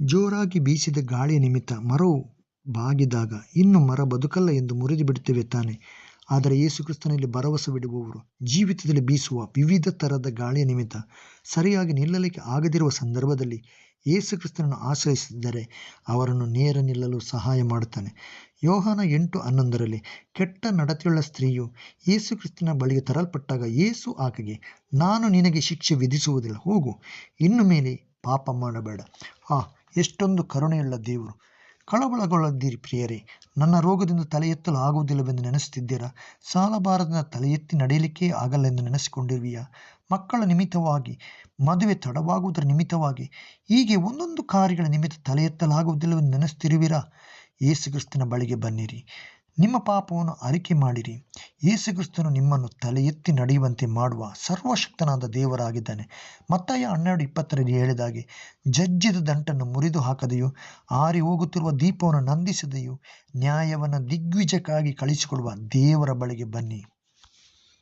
ಜೋರಾಗಿ ಬೀಸಿದ ಗಾಳಿಯ ನಿಮಿತ್ತ ಮರವು ಬಾಗಿದಾಗ ಇನ್ನು ಮರ ಬದುಕಲ್ಲ ಎಂದು ಮುರಿದು ಬಿಡುತ್ತೇವೆ ತಾನೆ. ಆದರೆ ಯೇಸುಕ್ರಿಸ್ತನಲ್ಲಿ ಭರವಸವಿಡುವವರು ಜೀವಿತದಲ್ಲಿ ಬೀಸುವ ವಿವಿಧ ಥರದ ಗಾಳಿಯ ನಿಮಿತ್ತ ಸರಿಯಾಗಿ ನಿಲ್ಲಲಿಕ್ಕೆ ಆಗದಿರುವ ಸಂದರ್ಭದಲ್ಲಿ ಯೇಸುಕ್ರಿಸ್ತನನ್ನು ಆಶ್ರಯಿಸಿದರೆ ಅವರನ್ನು ನೇರ ನಿಲ್ಲಲು ಸಹಾಯ ಮಾಡುತ್ತಾನೆ. ಯೋಹಾನ ಎಂಟು ಹನ್ನೊಂದರಲ್ಲಿ, ಕೆಟ್ಟ ನಡತೆಯುಳ್ಳ ಸ್ತ್ರೀಯು ಯೇಸುಕ್ರಿಸ್ತನ ಬಳಿಗೆ ತರಲ್ಪಟ್ಟಾಗ ಯೇಸು ಆಕೆಗೆ, ನಾನು ನಿನಗೆ ಶಿಕ್ಷೆ ವಿಧಿಸುವುದಿಲ್ಲ, ಹೋಗು, ಇನ್ನು ಮೇಲೆ ಪಾಪ ಮಾಡಬೇಡ. ಆ ಎಷ್ಟೊಂದು ಕರುಣೆಯುಳ್ಳ ದೇವರು. ಕಳವಳಗೊಳ್ಳದಿರಿ ಪ್ರಿಯರೇ, ನನ್ನ ರೋಗದಿಂದ ತಲೆ ಎತ್ತಲು ಆಗುವುದಿಲ್ಲವೆಂದು ನೆನೆಸುತ್ತಿದ್ದೀರಾ? ಸಾಲಬಾರದಿಂದ ತಲೆ ಎತ್ತಿ ನಡೆಯಲಿಕ್ಕೆ ಆಗಲ್ಲ ಎಂದು ನೆನೆಸಿಕೊಂಡಿರುವಿಯಾ? ಮಕ್ಕಳ ನಿಮಿತ್ತವಾಗಿ, ಮದುವೆ ತಡವಾಗುವುದರ ನಿಮಿತ್ತವಾಗಿ, ಹೀಗೆ ಒಂದೊಂದು ಕಾರ್ಯಗಳ ನಿಮಿತ್ತ ತಲೆ ಎತ್ತಲಾಗುವುದಿಲ್ಲವೆಂದು ನೆನೆಸ್ತಿರುವಿರಾ ಯೇಸುಕ್ರಿಸ್ತನ ಬಳಿಗೆ ಬನ್ನಿರಿ. ನಿಮ್ಮ ಪಾಪವನ್ನು ಅರಿಕೆ ಮಾಡಿರಿ. ಯೇಸುಕ್ರಿಸ್ತನು ನಿಮ್ಮನ್ನು ತಲೆ ಎತ್ತಿ ನಡೆಯುವಂತೆ ಮಾಡುವ ಸರ್ವಶಕ್ತನಾದ ದೇವರಾಗಿದ್ದಾನೆ. ಮತ್ತಾಯ ಹನ್ನೆರಡು ಇಪ್ಪತ್ತರಲ್ಲಿ ಹೇಳಿದಾಗೆ, ಜಜ್ಜಿದ ದಂಟನ್ನು ಮುರಿದು ಹಾಕದೆಯೂ, ಆರಿ ಹೋಗುತ್ತಿರುವ ದೀಪವನ್ನು ನಂದಿಸದೆಯೂ, ನ್ಯಾಯವನ್ನು ದಿಗ್ವಿಜಕ್ಕಾಗಿ ಕಳಿಸಿಕೊಡುವ ದೇವರ ಬಳಿಗೆ ಬನ್ನಿ.